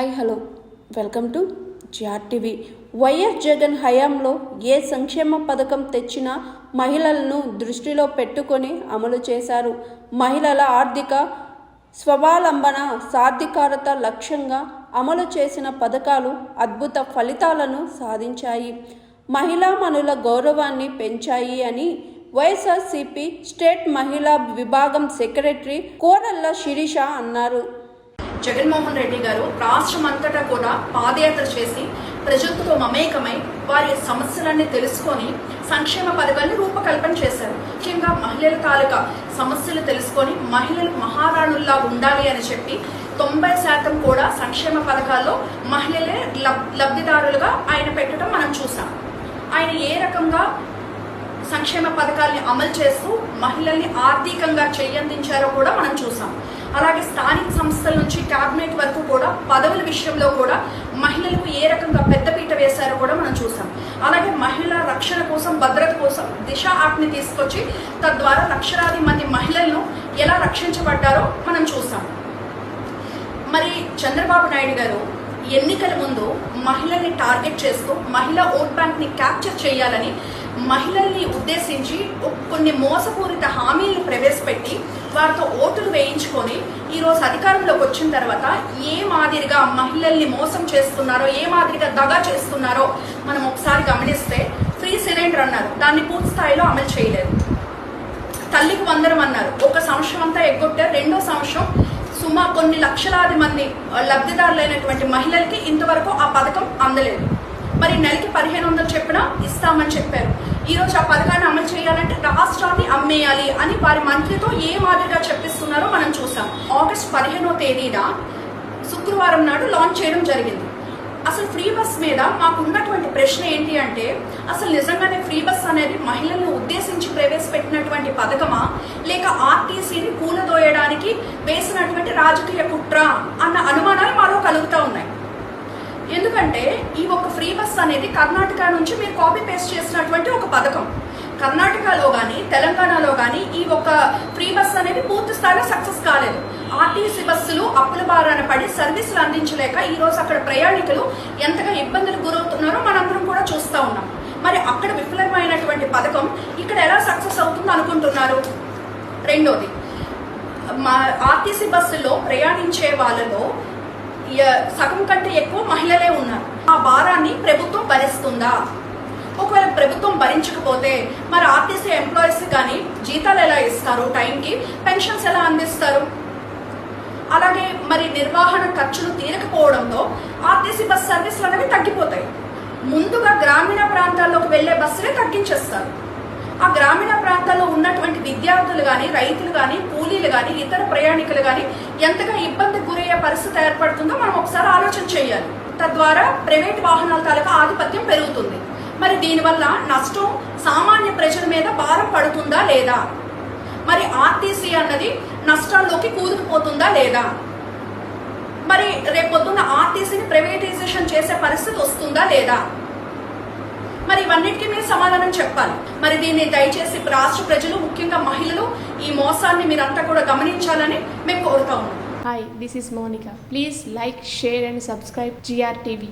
Hi hello. Welcome to GR TV. YS Jagan హయాంలో ఏ సంక్షేమ పథకం తెచ్చినా మహిళలను దృష్టిలో పెట్టుకొని అమలు చేశారు. మహిళల ఆర్థిక స్వావలంబన సాధికారత లక్ష్యంగా అమలు చేసిన పథకాలు అద్భుత ఫలితాలను సాధించాయి. మహిళామణుల గౌరవాన్ని పెంచాయి అని వైఎస్ఆర్సీపీ స్టేట్ మహిళా విభాగం సెక్రటరీ కోరల్ల శిరీష అన్నారు. జగన్మోహన్ రెడ్డి గారు రాష్ట్రం అంతటా కూడా పాదయాత్ర చేసి ప్రజలతో మమేకమై వారి సమస్యలన్నీ తెలుసుకొని సంక్షేమ పథకాన్ని రూపకల్పన చేశారు. ముఖ్యంగా మహిళల తాలూకా సమస్యలు తెలుసుకొని మహిళలు మహారాణుల్లా ఉండాలి అని చెప్పి తొంభై శాతం కూడా సంక్షేమ పథకాల్లో మహిళలే లబ్ లబ్ధిదారులుగా ఆయన పెట్టడం మనం చూసాం. ఆయన ఏ రకంగా సంక్షేమ పథకాల్ని అమలు చేస్తూ మహిళల్ని ఆర్థికంగా చెయ్యందించారో కూడా మనం చూసాం. అలాగే స్థానిక సంస్థల నుంచి క్యాబినెట్ వరకు కూడా పదవుల విషయంలో కూడా మహిళలకు ఏ రకంగా పెద్దపీట వేశారో కూడా మనం చూసాం. అలాగే మహిళల రక్షణ కోసం భద్రత కోసం దిశ యాప్ని తీసుకొచ్చి తద్వారా లక్షలాది మంది మహిళలను ఎలా రక్షించబడ్డారో మనం చూసాం. మరి చంద్రబాబు నాయుడు గారు ఎన్నికల ముందు మహిళల్ని టార్గెట్ చేస్తూ మహిళా ఓట్ బ్యాంక్ని క్యాప్చర్ చేయాలని మహిళల్ని ఉద్దేశించి కొన్ని మోసపూరిత హామీలను ప్రవేశపెట్టి వారితో ఓటులు వేయించుకొని ఈరోజు అధికారంలోకి వచ్చిన తర్వాత ఏ మాదిరిగా మహిళల్ని మోసం చేస్తున్నారో ఏ మాదిరిగా దగా చేస్తున్నారో మనం ఒకసారి గమనిస్తే ఫ్రీ సిలిండర్ అన్నారు. దాన్ని పూర్తి స్థాయిలో అమలు చేయలేదు. తల్లికి వందరం అన్నారు. ఒక సంవత్సరం అంతా ఎగ్గొట్టారు. రెండో సంవత్సరం సుమా కొన్ని లక్షలాది మంది లబ్ధిదారులైనటువంటి మహిళలకి ఇంతవరకు ఆ పథకం అందలేదు. మరి నెలకి పదిహేను వందలు చెప్పినా ఇస్తామని చెప్పారు. ఈరోజు ఆ పథకాన్ని అమలు చేయాలంటే రాష్ట్రాన్ని అమ్మేయాలి అని వారి మంత్రితో ఏ మాదిరిగా చెప్పిస్తున్నారో మనం చూసాం. ఆగస్ట్ పదిహేనో తేదీన శుక్రవారం నాడు లాంచ్ చేయడం జరిగింది. అసలు ఫ్రీ బస్ మీద మాకు ఉన్నటువంటి ప్రశ్న ఏంటి అంటే అసలు నిజంగానే ఫ్రీ బస్ అనేది ప్రవేశపెట్టినటువంటి పథకమా? లేక ఆర్టీసీని కూలదోయడానికి వేసినటువంటి రాజకీయ కుట్ర అన్న అనుమానాలు మాలో కలుగుతూ ఉన్నాయి. ఎందుకంటే ఈ ఒక ఫ్రీ బస్ అనేది కర్ణాటక నుంచి మీరు కాపీ పేస్ట్ చేసినటువంటి ఒక పథకం. కర్ణాటకలో కానీ తెలంగాణలో కానీ ఈ ఒక ఫ్రీ బస్ అనేది పూర్తి స్థాయిలో సక్సెస్ కాలేదు. ఆర్టీసీ బస్సులు అప్పుల బారాన పడి సర్వీసులు అందించలేక ఈ రోజు అక్కడ ప్రయాణికులు ఎంతగా ఇబ్బందులు గురవుతున్నారో మనందరం కూడా చూస్తూ ఉన్నాం. మరి అక్కడ విఫలమైనటువంటి పథకం ఇక్కడ అనుకుంటున్నారు. రెండోది మా ఆర్టీసీ బస్సులో ప్రయాణించే వాళ్ళలో సగం కంటే ఎక్కువ మహిళలే ఉన్నారు. ఆ భారాన్ని ప్రభుత్వం భరిస్తుందా? ఒకవేళ ప్రభుత్వం భరించకపోతే మరి ఆర్టీసీ ఎంప్లాయీస్ కానీ జీతాలు ఎలా ఇస్తారు? టైంకి పెన్షన్స్ ఎలా అందిస్తారు? అలాగే మరి నిర్వహణ ఖర్చులు తీరకపోవడంతో ఆర్టీసీ బస్ సర్వీసులు అనేవి తగ్గిపోతాయి. ముందుగా గ్రామీణ ప్రాంతాల్లోకి వెళ్ళే బస్సులే తగ్గించేస్తారు. ఆ గ్రామీణ ప్రాంతాల్లో ఉన్నటువంటి విద్యార్థులు కానీ రైతులు కానీ కూలీలు కానీ ఇతర ప్రయాణికులు కానీ ఎంతగా ఇబ్బంది గురయ్యే పరిస్థితి ఏర్పడుతుందో మనం ఒకసారి ఆలోచన చేయాలి. తద్వారా ప్రైవేట్ వాహనాల తాలూకా ఆధిపత్యం పెరుగుతుంది. మరి దీనివల్ల నష్టం సామాన్య ప్రజల మీద భారం పడుతుందా లేదా? మరి ఆర్టీసీ అన్నది నష్టాల్లోకి కూదుకుపోతుందా లేదా? మరి రేపొద్దున్న ఆర్టీసీని ప్రైవేటైజేషన్ చేసే పరిస్థితి వస్తుందా లేదా? మరి ఇవన్నిటికీ మీరు సమాధానం చెప్పాలి. మరి దీన్ని దయచేసి రాష్ట్ర ప్రజలు ముఖ్యంగా మహిళలు ఈ మోసాన్ని మీరంతా కూడా గమనించాలని మేము కోరుతా ఉన్నాం. Hi this is Monica. Please like share and subscribe GR TV